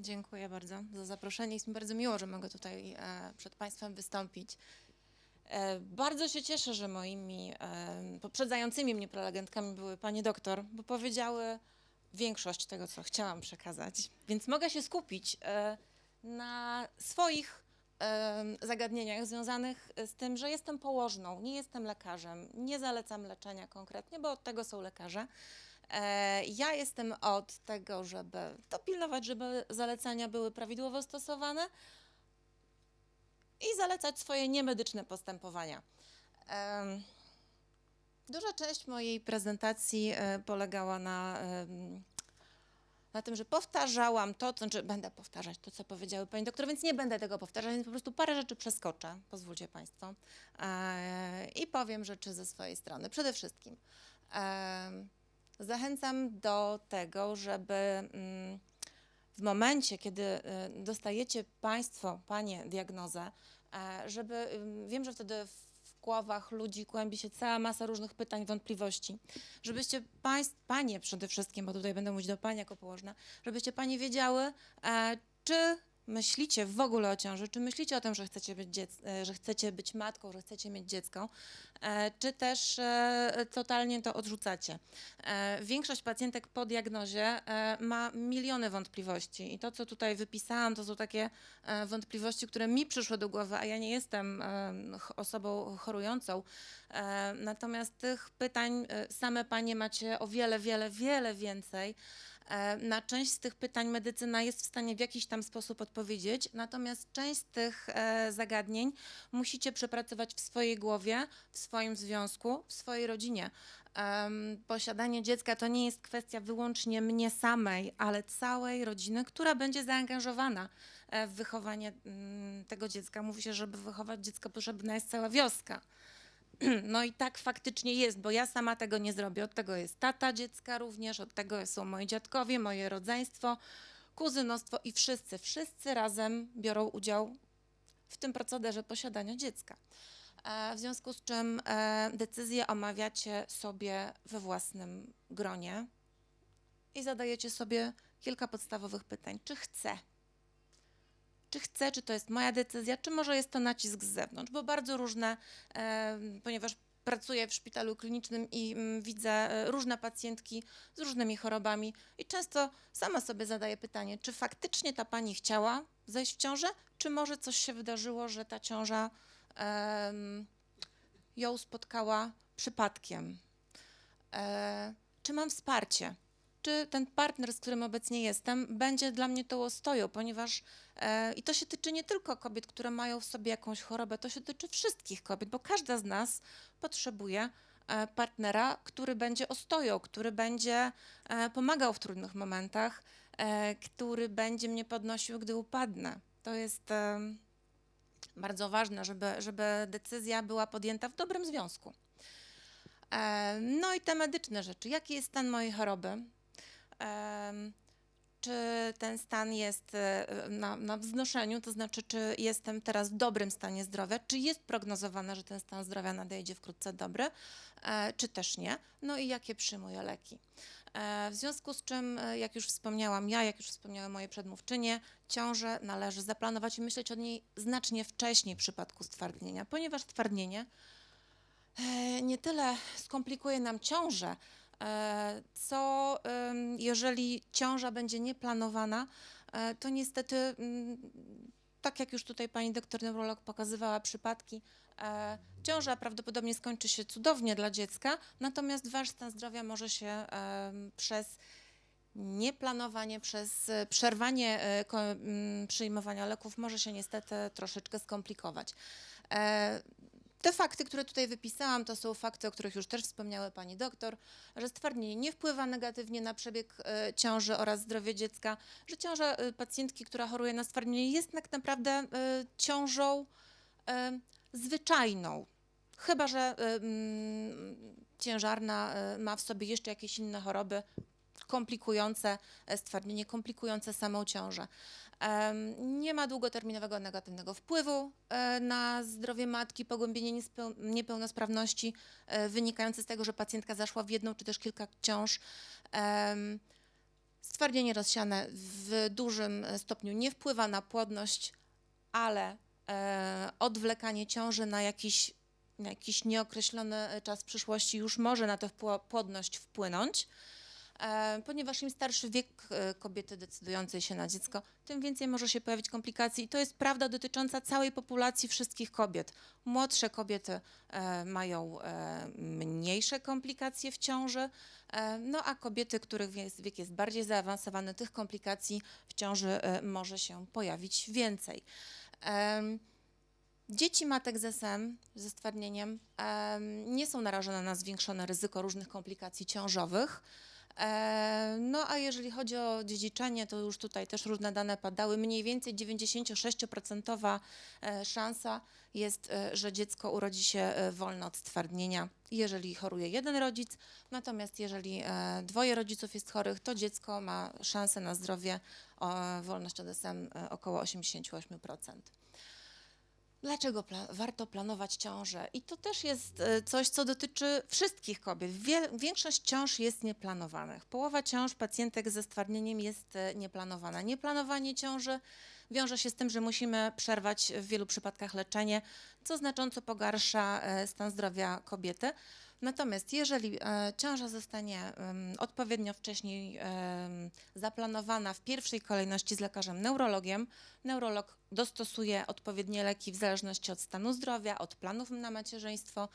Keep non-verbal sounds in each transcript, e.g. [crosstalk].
Dziękuję bardzo za zaproszenie. Jest mi bardzo miło, że mogę tutaj e, przed Państwem wystąpić. E, bardzo się cieszę, że moimi e, poprzedzającymi mnie prelegentkami były Panie doktor, bo powiedziały większość tego, co chciałam przekazać. Więc mogę się skupić na swoich zagadnieniach związanych z tym, że jestem położną, nie jestem lekarzem, nie zalecam leczenia konkretnie, bo od tego są lekarze. E, Ja jestem od tego, żeby dopilnować, żeby zalecenia były prawidłowo stosowane i zalecać swoje niemedyczne postępowania. Duża część mojej prezentacji e, polegała na, na tym, że powtarzałam to, to znaczy będę powtarzać to, co powiedziały pani doktor, więc nie będę tego powtarzać, więc po prostu parę rzeczy przeskoczę, pozwólcie państwo, e, i powiem rzeczy ze swojej strony. Przede wszystkim zachęcam do tego, żeby mm, w momencie, kiedy y, dostajecie Państwo, Panie, diagnozę, e, żeby, ym, wiem, że wtedy w głowach ludzi kłębi się cała masa różnych pytań, wątpliwości, żebyście Państw, Panie przede wszystkim, bo tutaj będę mówić do Pani jako położna, żebyście Panie wiedziały, e, czy myślicie w ogóle o ciąży, czy myślicie o tym, że chcecie być, dziec- e, że chcecie być matką, że chcecie mieć dziecko, e, czy też e, totalnie to odrzucacie. Większość pacjentek po diagnozie ma miliony wątpliwości i to, co tutaj wypisałam, to są takie wątpliwości, które mi przyszły do głowy, a ja nie jestem osobą chorującą. Natomiast tych pytań same panie macie o wiele, wiele, wiele więcej. Na część z tych pytań medycyna jest w stanie w jakiś tam sposób odpowiedzieć, natomiast część z tych e, zagadnień musicie przepracować w swojej głowie, w swoim związku, w swojej rodzinie. Posiadanie dziecka to nie jest kwestia wyłącznie mnie samej, ale całej rodziny, która będzie zaangażowana e, w wychowanie mm, tego dziecka. Mówi się, żeby wychować dziecko potrzebna jest cała wioska. [clears throat] No i tak faktycznie jest, bo ja sama tego nie zrobię. Od tego jest tata dziecka również, od tego są moi dziadkowie, moje rodzeństwo, kuzynostwo i wszyscy, wszyscy razem biorą udział w tym procederze posiadania dziecka. E, W związku z czym e, decyzję omawiacie sobie we własnym gronie i zadajecie sobie kilka podstawowych pytań. Czy chcę? Czy chcę, czy to jest moja decyzja, czy może jest to nacisk z zewnątrz, bo bardzo różne, ponieważ pracuję w szpitalu klinicznym i mm, widzę e, różne pacjentki z różnymi chorobami i często sama sobie zadaję pytanie, czy faktycznie ta pani chciała zejść w ciążę, czy może coś się wydarzyło, że ta ciąża ją spotkała przypadkiem. E, czy mam wsparcie? Czy ten partner, z którym obecnie jestem, będzie dla mnie tą ostoją, ponieważ e, i to się tyczy nie tylko kobiet, które mają w sobie jakąś chorobę, to się tyczy wszystkich kobiet, bo każda z nas potrzebuje e, partnera, który będzie ostoją, który będzie e, pomagał w trudnych momentach, e, który będzie mnie podnosił, gdy upadnę. To jest bardzo ważne, żeby, żeby decyzja była podjęta w dobrym związku. No i te medyczne rzeczy. Jaki jest stan mojej choroby? Czy ten stan jest e, na, na wznoszeniu, to znaczy, czy jestem teraz w dobrym stanie zdrowia, czy jest prognozowane, że ten stan zdrowia nadejdzie wkrótce dobry, e, czy też nie? No i jakie przyjmuję leki? E, W związku z czym, jak już wspomniałam ja, jak już wspomniały moje przedmówczynie, ciążę należy zaplanować i myśleć o niej znacznie wcześniej w przypadku stwardnienia, ponieważ stwardnienie nie tyle skomplikuje nam ciążę, co em, jeżeli ciąża będzie nieplanowana, e, to niestety, tak jak już tutaj pani doktor neurolog pokazywała przypadki, e, ciąża prawdopodobnie skończy się cudownie dla dziecka, natomiast wasz stan zdrowia może się przez nieplanowanie, przez e, przerwanie e, przyjmowania leków może się niestety troszeczkę skomplikować. Te fakty, które tutaj wypisałam, to są fakty, o których już też wspomniała pani doktor, że stwardnienie nie wpływa negatywnie na przebieg e, ciąży oraz zdrowie dziecka, że ciąża e, pacjentki, która choruje na stwardnienie jest tak naprawdę e, ciążą zwyczajną. Chyba, że ciężarna ma w sobie jeszcze jakieś inne choroby, komplikujące e, stwardnienie, komplikujące samą ciążę. Nie ma długoterminowego negatywnego wpływu e, na zdrowie matki, pogłębienie niepełnosprawności e, wynikające z tego, że pacjentka zaszła w jedną czy też kilka ciąż. Stwardnienie rozsiane w dużym stopniu nie wpływa na płodność, ale odwlekanie ciąży na jakiś, na jakiś nieokreślony czas przyszłości już może na tę płodność wpłynąć. E, Ponieważ im starszy wiek e, kobiety decydującej się na dziecko, tym więcej może się pojawić komplikacji. I to jest prawda dotycząca całej populacji wszystkich kobiet. Młodsze kobiety e, mają mniejsze komplikacje w ciąży, no a kobiety, których wiek, jest bardziej zaawansowany, tych komplikacji w ciąży może się pojawić więcej. Dzieci matek z SM, ze stwardnieniem, em, nie są narażone na zwiększone ryzyko różnych komplikacji ciążowych. E, No a jeżeli chodzi o dziedziczenie, to już tutaj też różne dane padały. Mniej więcej 96% e, szansa jest, e, że dziecko urodzi się wolne od stwardnienia, jeżeli choruje jeden rodzic. Natomiast jeżeli dwoje rodziców jest chorych, to dziecko ma szansę na zdrowie, wolność od SM około 88%. Dlaczego pla- warto planować ciążę? I to też jest e, coś, co dotyczy wszystkich kobiet. Wie- większość ciąż jest nieplanowanych. Połowa ciąż pacjentek ze stwardnieniem jest e, nieplanowana. Nieplanowanie ciąży wiąże się z tym, że musimy przerwać w wielu przypadkach leczenie, co znacząco pogarsza e, stan zdrowia kobiety. Natomiast jeżeli e, ciąża zostanie odpowiednio wcześniej zaplanowana w pierwszej kolejności z lekarzem neurologiem, neurolog dostosuje odpowiednie leki w zależności od stanu zdrowia, od planów na macierzyństwo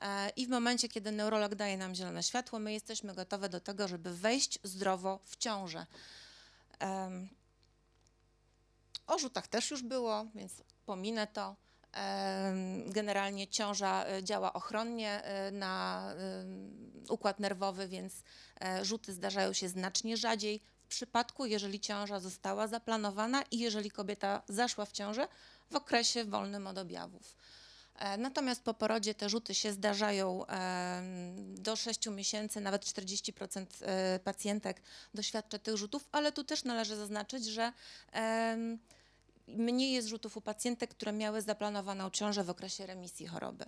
e, i w momencie, kiedy neurolog daje nam zielone światło, my jesteśmy gotowe do tego, żeby wejść zdrowo w ciążę. O rzutach też już było, więc pominę to. Generalnie ciąża e, działa ochronnie e, na układ nerwowy, więc e, rzuty zdarzają się znacznie rzadziej. W przypadku, jeżeli ciąża została zaplanowana i jeżeli kobieta zaszła w ciążę w okresie wolnym od objawów. Natomiast po porodzie te rzuty się zdarzają do 6 miesięcy, nawet 40% e, pacjentek doświadcza tych rzutów, ale tu też należy zaznaczyć, że mniej jest rzutów u pacjentek, które miały zaplanowaną ciążę w okresie remisji choroby.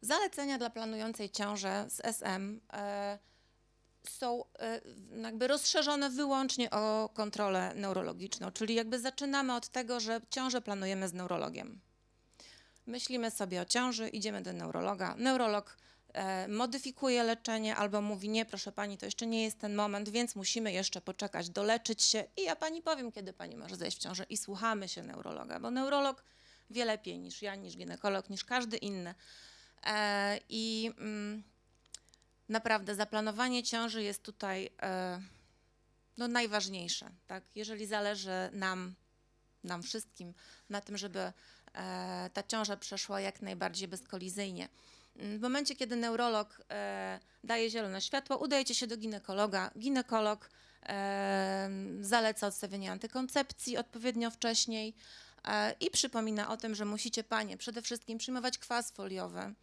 Zalecenia dla planującej ciążę z SM e, są e, jakby rozszerzone wyłącznie o kontrolę neurologiczną, czyli jakby zaczynamy od tego, że ciążę planujemy z neurologiem. Myślimy sobie o ciąży, idziemy do neurologa. Neurolog modyfikuje leczenie albo mówi: Nie, proszę pani, to jeszcze nie jest ten moment, więc musimy jeszcze poczekać, doleczyć się i ja pani powiem, kiedy pani może zejść w ciążę. I słuchamy się neurologa, bo neurolog wie lepiej niż ja, niż ginekolog, niż każdy inny. E, I mm, naprawdę zaplanowanie ciąży jest tutaj e, no, najważniejsze. Tak? Jeżeli zależy nam, nam wszystkim na tym, żeby e, ta ciąża przeszła jak najbardziej bezkolizyjnie. W momencie, kiedy neurolog e, daje zielone światło, udajecie się do ginekologa. Ginekolog e, zaleca odstawienie antykoncepcji odpowiednio wcześniej e, i przypomina o tym, że musicie panie przede wszystkim przyjmować kwas foliowy.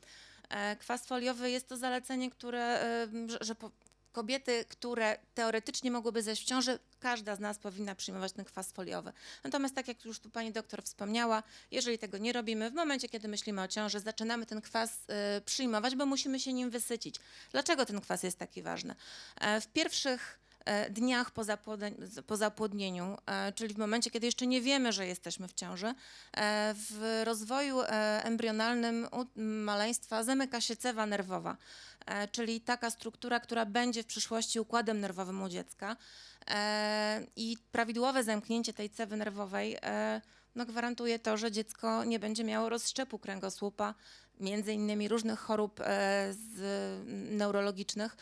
Kwas foliowy jest to zalecenie, które, że, że po, kobiety, które teoretycznie mogłyby zejść w ciąży, każda z nas powinna przyjmować ten kwas foliowy. Natomiast tak jak już tu pani doktor wspomniała, jeżeli tego nie robimy, w momencie, kiedy myślimy o ciąży, zaczynamy ten kwas e, przyjmować, bo musimy się nim wysycić. Dlaczego ten kwas jest taki ważny? E, w pierwszych dniach po, zapłodnieniu, e, czyli w momencie, kiedy jeszcze nie wiemy, że jesteśmy w ciąży, e, w rozwoju e, embrionalnym maleństwa zamyka się cewa nerwowa, e, czyli taka struktura, która będzie w przyszłości układem nerwowym u dziecka. E, I prawidłowe zamknięcie tej cewy nerwowej e, no, gwarantuje to, że dziecko nie będzie miało rozszczepu kręgosłupa, między innymi różnych chorób e, z, neurologicznych.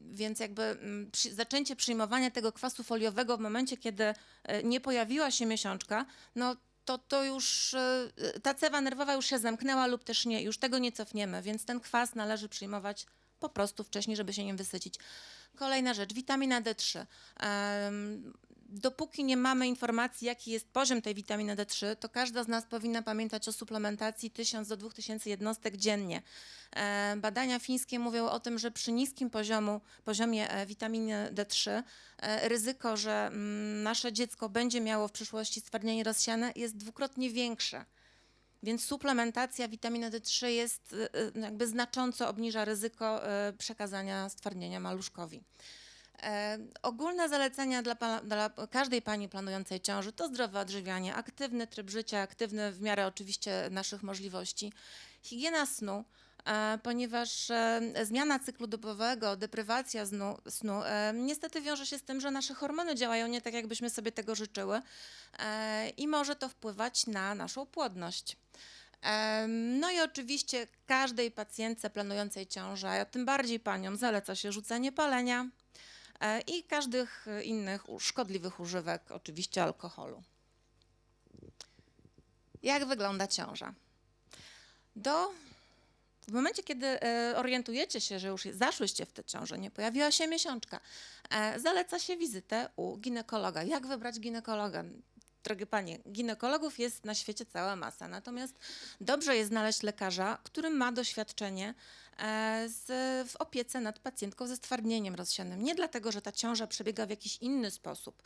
Więc jakby mm, przy, zaczęcie przyjmowania tego kwasu foliowego w momencie, kiedy e, nie pojawiła się miesiączka, no to, to już e, ta cewa nerwowa już się zamknęła lub też nie, już tego nie cofniemy, więc ten kwas należy przyjmować po prostu wcześniej, żeby się nim wysycić. Kolejna rzecz, witamina D3. Em, Dopóki nie mamy informacji, jaki jest poziom tej witaminy D3, to każda z nas powinna pamiętać o suplementacji 1000 do 2000 jednostek dziennie. E, Badania fińskie mówią o tym, że przy niskim poziomu, poziomie e, witaminy D3 e, ryzyko, że mm, nasze dziecko będzie miało w przyszłości stwardnienie rozsiane jest dwukrotnie większe. Więc suplementacja witaminy D3 jest jakby znacząco obniża ryzyko przekazania stwardnienia maluszkowi. E, ogólne zalecenia dla, dla każdej pani planującej ciąży to zdrowe odżywianie, aktywny tryb życia, aktywny w miarę oczywiście naszych możliwości, higiena snu, e, ponieważ e, zmiana cyklu dobowego, deprywacja snu, snu niestety wiąże się z tym, że nasze hormony działają nie tak, jakbyśmy sobie tego życzyły i może to wpływać na naszą płodność. No i oczywiście każdej pacjentce planującej ciążę, a tym bardziej paniom, zaleca się rzucenie palenia i każdych e, innych szkodliwych używek, oczywiście alkoholu. Jak wygląda ciąża? Do w momencie, kiedy e, orientujecie się, że już zaszłyście w tę ciążę, nie pojawiła się miesiączka, e, zaleca się wizytę u ginekologa. Jak wybrać ginekologa? Drogie panie, ginekologów jest na świecie cała masa, natomiast dobrze jest znaleźć lekarza, który ma doświadczenie e, z, w opiece nad pacjentką ze stwardnieniem rozsianym. Nie dlatego, że ta ciąża przebiega w jakiś inny sposób,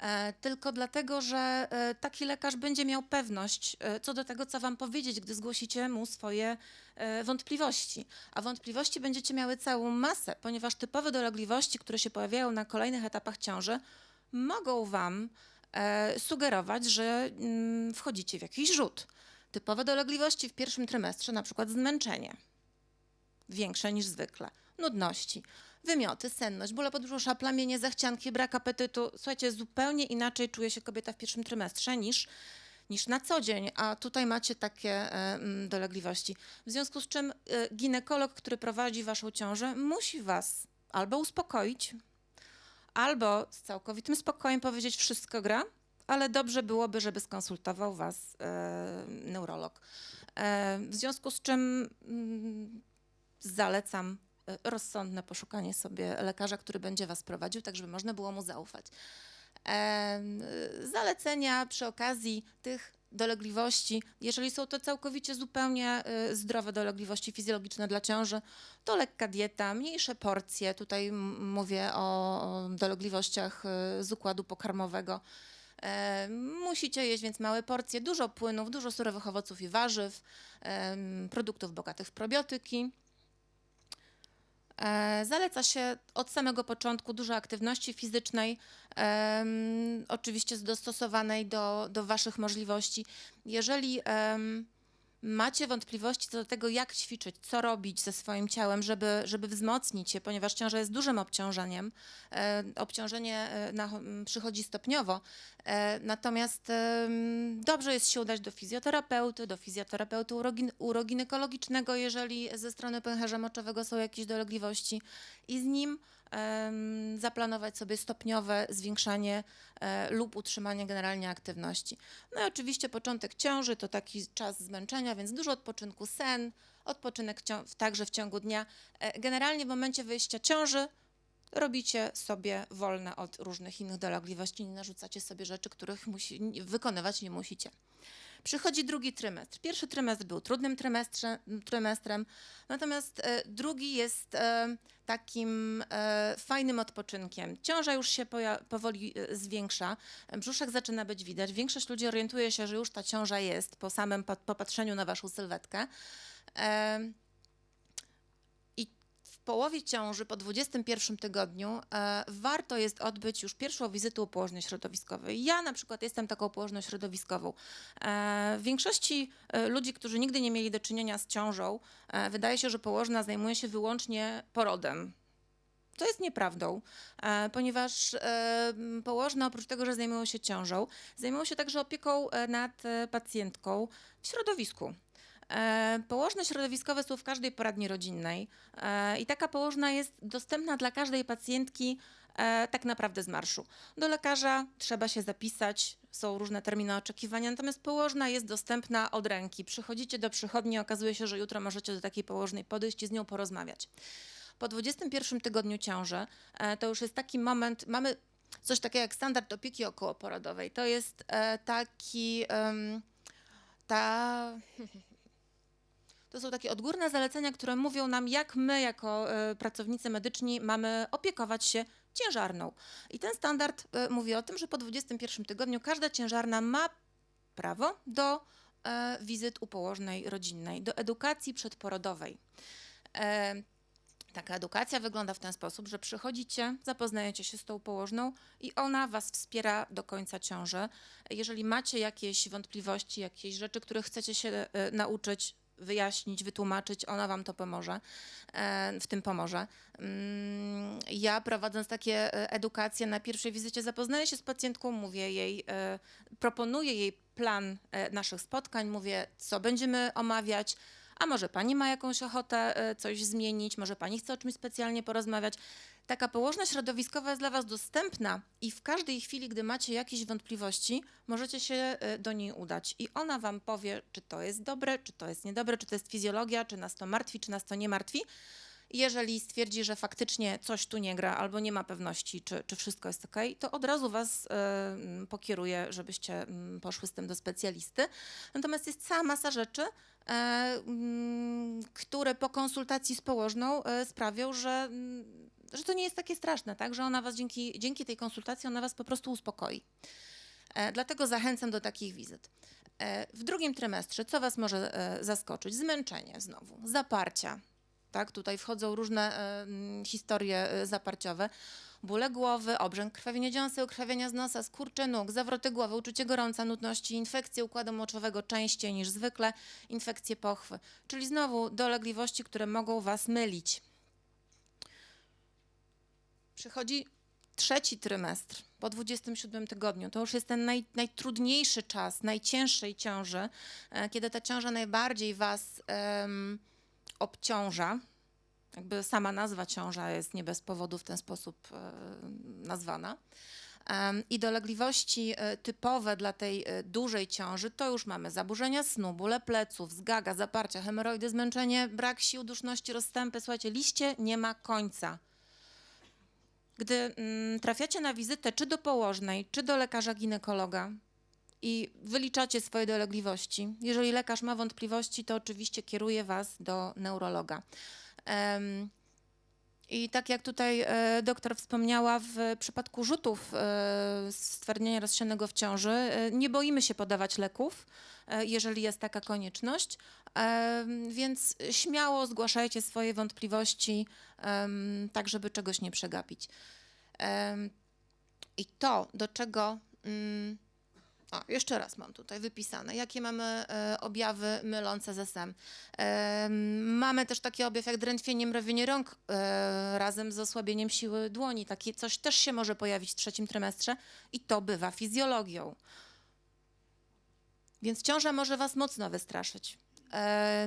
e, tylko dlatego, że e, taki lekarz będzie miał pewność e, co do tego, co wam powiedzieć, gdy zgłosicie mu swoje e, wątpliwości. A wątpliwości będziecie miały całą masę, ponieważ typowe dolegliwości, które się pojawiają na kolejnych etapach ciąży, mogą wam e, sugerować, że mm, wchodzicie w jakiś rzut. Typowe dolegliwości w pierwszym trymestrze, na przykład zmęczenie, większe niż zwykle, nudności, wymioty, senność, bóle podbrzusza, plamienie, zachcianki, brak apetytu. Słuchajcie, zupełnie inaczej czuje się kobieta w pierwszym trymestrze niż, niż na co dzień, a tutaj macie takie e, mm, dolegliwości. W związku z czym e, ginekolog, który prowadzi waszą ciążę, musi was albo uspokoić, albo z całkowitym spokojem powiedzieć wszystko gra, ale dobrze byłoby, żeby skonsultował was e, neurolog. W związku z czym mm, zalecam e, rozsądne poszukanie sobie lekarza, który będzie was prowadził, tak żeby można było mu zaufać. Y, Zalecenia przy okazji tych dolegliwości, jeżeli są to całkowicie zupełnie y, zdrowe dolegliwości fizjologiczne dla ciąży, to lekka dieta, mniejsze porcje. Tutaj mówię o dolegliwościach z układu pokarmowego. E, Musicie jeść więc małe porcje, dużo płynów, dużo surowych owoców i warzyw, produktów bogatych w probiotyki. E, Zaleca się od samego początku dużo aktywności fizycznej, oczywiście dostosowanej do, do Waszych możliwości. Jeżeli macie wątpliwości co do tego, jak ćwiczyć, co robić ze swoim ciałem, żeby, żeby wzmocnić je, ponieważ ciąża jest dużym obciążeniem, e, obciążenie e, na, przychodzi stopniowo, e, natomiast em, dobrze jest się udać do fizjoterapeuty, do fizjoterapeuty urogin, uroginekologicznego, jeżeli ze strony pęcherza moczowego są jakieś dolegliwości i z nim zaplanować sobie stopniowe zwiększanie e, lub utrzymanie generalnie aktywności. No i oczywiście początek ciąży to taki czas zmęczenia, więc dużo odpoczynku, sen, odpoczynek także w ciągu dnia. E, Generalnie w momencie wyjścia ciąży robicie sobie wolne od różnych innych dolegliwości, nie narzucacie sobie rzeczy, których musi, wykonywać nie musicie. Przychodzi drugi trymestr. Pierwszy trymestr był trudnym trymestrem, natomiast e, drugi jest e, takim e, fajnym odpoczynkiem. Ciąża już się powoli zwiększa, brzuszek zaczyna być widać. Większość ludzi orientuje się, że już ta ciąża jest po samym pa- popatrzeniu na waszą sylwetkę. Połowie ciąży, po 21 tygodniu, e, warto jest odbyć już pierwszą wizytę u położnej środowiskowej. Ja na przykład jestem taką położną środowiskową. E, W większości e, ludzi, którzy nigdy nie mieli do czynienia z ciążą, e, wydaje się, że położna zajmuje się wyłącznie porodem. To jest nieprawdą, e, ponieważ e, położne oprócz tego, że zajmują się ciążą, zajmują się także opieką e, nad pacjentką w środowisku. E, Położne środowiskowe są w każdej poradni rodzinnej e, i taka położna jest dostępna dla każdej pacjentki e, tak naprawdę z marszu. Do lekarza trzeba się zapisać, są różne terminy oczekiwania, natomiast położna jest dostępna od ręki. Przychodzicie do przychodni, okazuje się, że jutro możecie do takiej położnej podejść i z nią porozmawiać. Po 21 tygodniu ciąży to już jest taki moment, mamy coś takiego jak standard opieki okołoporodowej. To jest taki, ta... To są takie odgórne zalecenia, które mówią nam, jak my, jako e, pracownicy medyczni, mamy opiekować się ciężarną. I ten standard e, mówi o tym, że po 21 tygodniu każda ciężarna ma prawo do e, wizyt u położnej rodzinnej, do edukacji przedporodowej. Taka edukacja wygląda w ten sposób, że przychodzicie, zapoznajecie się z tą położną i ona was wspiera do końca ciąży. Jeżeli macie jakieś wątpliwości, jakieś rzeczy, których chcecie się nauczyć, wyjaśnić, wytłumaczyć, ona wam to pomoże, e, w tym pomoże. Mm, Ja prowadząc takie e, edukacje na pierwszej wizycie zapoznaję się z pacjentką, mówię jej, e, proponuję jej plan naszych spotkań, mówię, co będziemy omawiać, a może pani ma jakąś ochotę e, coś zmienić, może pani chce o czymś specjalnie porozmawiać. Taka położna środowiskowa jest dla was dostępna i w każdej chwili, gdy macie jakieś wątpliwości, możecie się e, do niej udać i ona wam powie, czy to jest dobre, czy to jest niedobre, czy to jest fizjologia, czy nas to martwi, czy nas to nie martwi. Jeżeli stwierdzi, że faktycznie coś tu nie gra albo nie ma pewności, czy, czy wszystko jest ok, to od razu was e, m, pokieruje, żebyście m, poszły z tym do specjalisty. Natomiast jest cała masa rzeczy, mm, które po konsultacji z położną e, sprawią, że, mm, że to nie jest takie straszne, tak? że ona was dzięki, dzięki tej konsultacji ona was po prostu uspokoi. Dlatego zachęcam do takich wizyt. W drugim trymestrze, co Was może zaskoczyć? Zmęczenie znowu, zaparcia. Tak, tutaj wchodzą różne mm, historie e, zaparciowe. Bóle głowy, obrzęk krwawienia dziąseł, krwawienia z nosa, skurcze nóg, zawroty głowy, uczucie gorąca, nudności, infekcje układu moczowego częściej niż zwykle, infekcje pochwy. Czyli znowu dolegliwości, które mogą Was mylić. Przychodzi trzeci trymestr po 27 tygodniu. To już jest ten naj, najtrudniejszy czas, najcięższej ciąży, e, kiedy ta ciąża najbardziej was obciąża. Jakby sama nazwa ciąża jest nie bez powodu w ten sposób e, nazwana. I dolegliwości e, typowe dla tej e, dużej ciąży to już mamy zaburzenia snu, bóle pleców, zgaga, zaparcia, hemoroidy, zmęczenie, brak sił, duszności, rozstępy. Słuchajcie, liście nie ma końca. Gdy mm, trafiacie na wizytę czy do położnej, czy do lekarza ginekologa i wyliczacie swoje dolegliwości, jeżeli lekarz ma wątpliwości, to oczywiście kieruje was do neurologa. Em, I tak jak tutaj e, doktor wspomniała, w przypadku rzutów e, stwardnienia rozsianego w ciąży e, nie boimy się podawać leków, jeżeli jest taka konieczność, więc śmiało zgłaszajcie swoje wątpliwości, tak żeby czegoś nie przegapić. I to, do czego. A, jeszcze raz mam tutaj wypisane, jakie mamy e, objawy mylące ze SEM. Em, mamy też taki objaw jak drętwienie, mrowienie rąk e, razem z osłabieniem siły dłoni. Takie coś też się może pojawić w trzecim trymestrze i to bywa fizjologią. Więc ciąża może was mocno wystraszyć. E,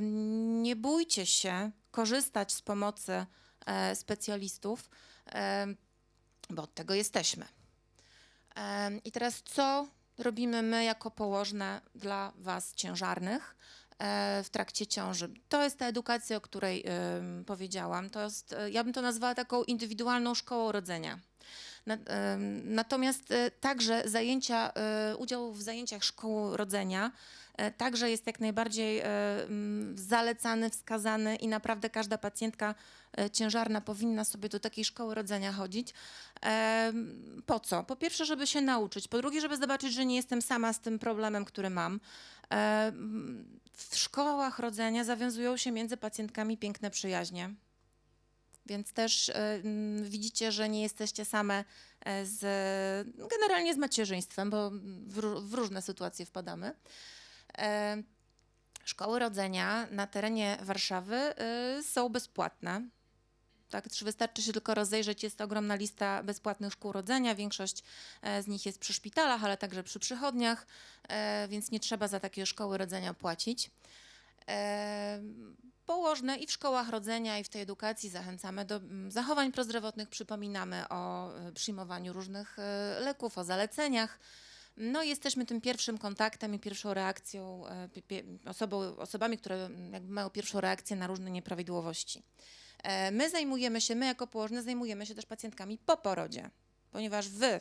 nie bójcie się korzystać z pomocy e, specjalistów, e, bo od tego jesteśmy. E, I teraz co robimy my jako położne dla was ciężarnych e, w trakcie ciąży? To jest ta edukacja, o której powiedziałam. To jest, e, ja bym to nazwała taką indywidualną szkołą rodzenia. Natomiast e, także zajęcia, udział w zajęciach szkoły rodzenia także jest jak najbardziej e, mm, zalecany, wskazany i naprawdę każda pacjentka e, ciężarna powinna sobie do takiej szkoły rodzenia chodzić. Po co? Po pierwsze, żeby się nauczyć, po drugie, żeby zobaczyć, że nie jestem sama z tym problemem, który mam. Em, W szkołach rodzenia zawiązują się między pacjentkami piękne przyjaźnie. Więc też e, mm, widzicie, że nie jesteście same e, z, generalnie z macierzyństwem, bo w, w różne sytuacje wpadamy. E, Szkoły rodzenia na terenie Warszawy e, są bezpłatne. Tak, czy wystarczy się tylko rozejrzeć, jest ogromna lista bezpłatnych szkół rodzenia. Większość e, z nich jest przy szpitalach, ale także przy przychodniach, więc nie trzeba za takie szkoły rodzenia płacić. Położne i w szkołach rodzenia, i w tej edukacji zachęcamy do zachowań prozdrowotnych, przypominamy o przyjmowaniu różnych leków, o zaleceniach. No jesteśmy tym pierwszym kontaktem i pierwszą reakcją, e, osobą, osobami, które mają pierwszą reakcję na różne nieprawidłowości. E, My zajmujemy się, my jako położne zajmujemy się też pacjentkami po porodzie, ponieważ wy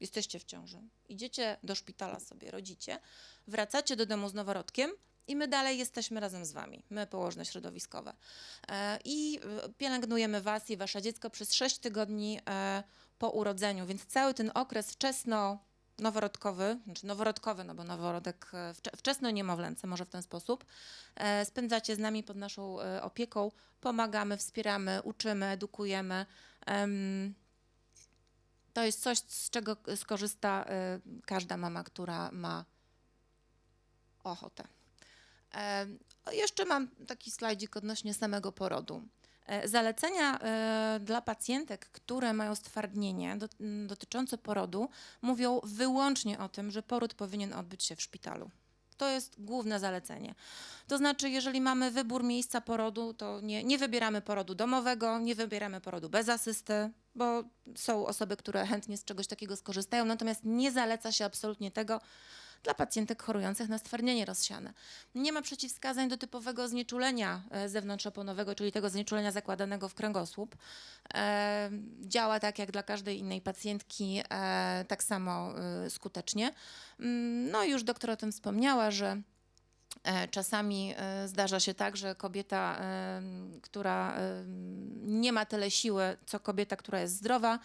jesteście w ciąży, idziecie do szpitala sobie, rodzicie, wracacie do domu z noworodkiem i my dalej jesteśmy razem z wami, my położne środowiskowe. E, I pielęgnujemy was i wasze dziecko przez 6 tygodni po urodzeniu, więc cały ten okres wczesno noworodkowy, znaczy noworodkowy, no bo noworodek e, wcze- wczesno-niemowlęcy, może w ten sposób, e, spędzacie z nami pod naszą e, opieką, pomagamy, wspieramy, uczymy, edukujemy. Em, To jest coś, z czego skorzysta każda mama, która ma ochotę. Jeszcze mam taki slajdzik odnośnie samego porodu. E, Zalecenia e, dla pacjentek, które mają stwardnienie dotyczące porodu, mówią wyłącznie o tym, że poród powinien odbyć się w szpitalu. To jest główne zalecenie. To znaczy, jeżeli mamy wybór miejsca porodu, to nie, nie wybieramy porodu domowego, nie wybieramy porodu bez asysty, bo są osoby, które chętnie z czegoś takiego skorzystają, natomiast nie zaleca się absolutnie tego dla pacjentek chorujących na stwardnienie rozsiane. Nie ma przeciwwskazań do typowego znieczulenia e, zewnątrzoponowego, czyli tego znieczulenia zakładanego w kręgosłup. E, działa tak jak dla każdej innej pacjentki, e, tak samo skutecznie. Mm, No i już doktor o tym wspomniała, że czasami e, zdarza się tak, że kobieta, e, która e, nie ma tyle siły, co kobieta, która jest zdrowa,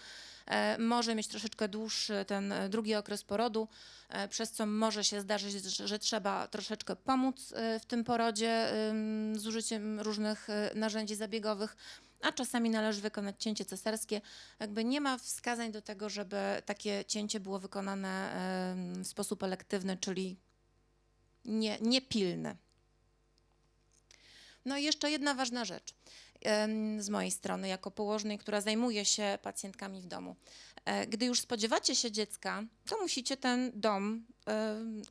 e, może mieć troszeczkę dłuższy ten e, drugi okres porodu, e, przez co może się zdarzyć, że, trzeba troszeczkę pomóc e, w tym porodzie z użyciem różnych e, narzędzi zabiegowych, a czasami należy wykonać cięcie cesarskie. Jakby nie ma wskazań do tego, żeby takie cięcie było wykonane w sposób elektywny, czyli nie, niepilny. No i jeszcze jedna ważna rzecz z mojej strony, jako położnej, która zajmuje się pacjentkami w domu. E, Gdy już spodziewacie się dziecka, to musicie ten dom,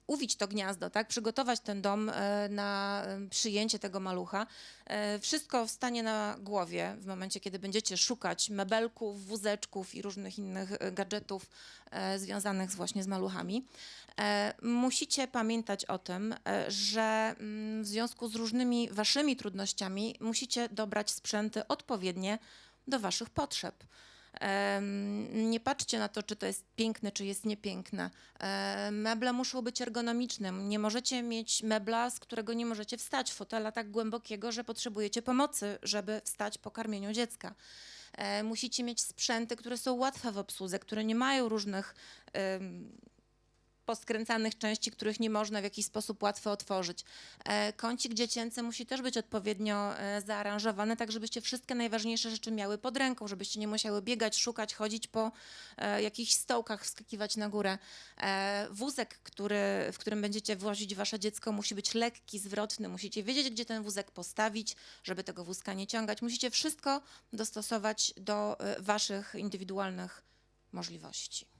uwić to gniazdo, tak? przygotować ten dom e, na przyjęcie tego malucha. E, Wszystko wstanie na głowie w momencie, kiedy będziecie szukać mebelków, wózeczków i różnych innych e, gadżetów związanych właśnie z maluchami. Musicie pamiętać o tym, że mm, w związku z różnymi waszymi trudnościami musicie dobrać sprzęty odpowiednie do waszych potrzeb. Nie patrzcie na to, czy to jest piękne, czy jest niepiękne. Meble muszą być ergonomiczne. Nie możecie mieć mebla, z którego nie możecie wstać, fotela tak głębokiego, że potrzebujecie pomocy, żeby wstać po karmieniu dziecka. E, Musicie mieć sprzęty, które są łatwe w obsłudze, które nie mają różnych poskręcanych części, których nie można w jakiś sposób łatwo otworzyć. E, Kącik dziecięcy musi też być odpowiednio e, zaaranżowany, tak żebyście wszystkie najważniejsze rzeczy miały pod ręką, żebyście nie musiały biegać, szukać, chodzić po e, jakichś stołkach, wskakiwać na górę. Wózek, który, w którym będziecie wozić wasze dziecko, musi być lekki, zwrotny. Musicie wiedzieć, gdzie ten wózek postawić, żeby tego wózka nie ciągać. Musicie wszystko dostosować do waszych indywidualnych możliwości.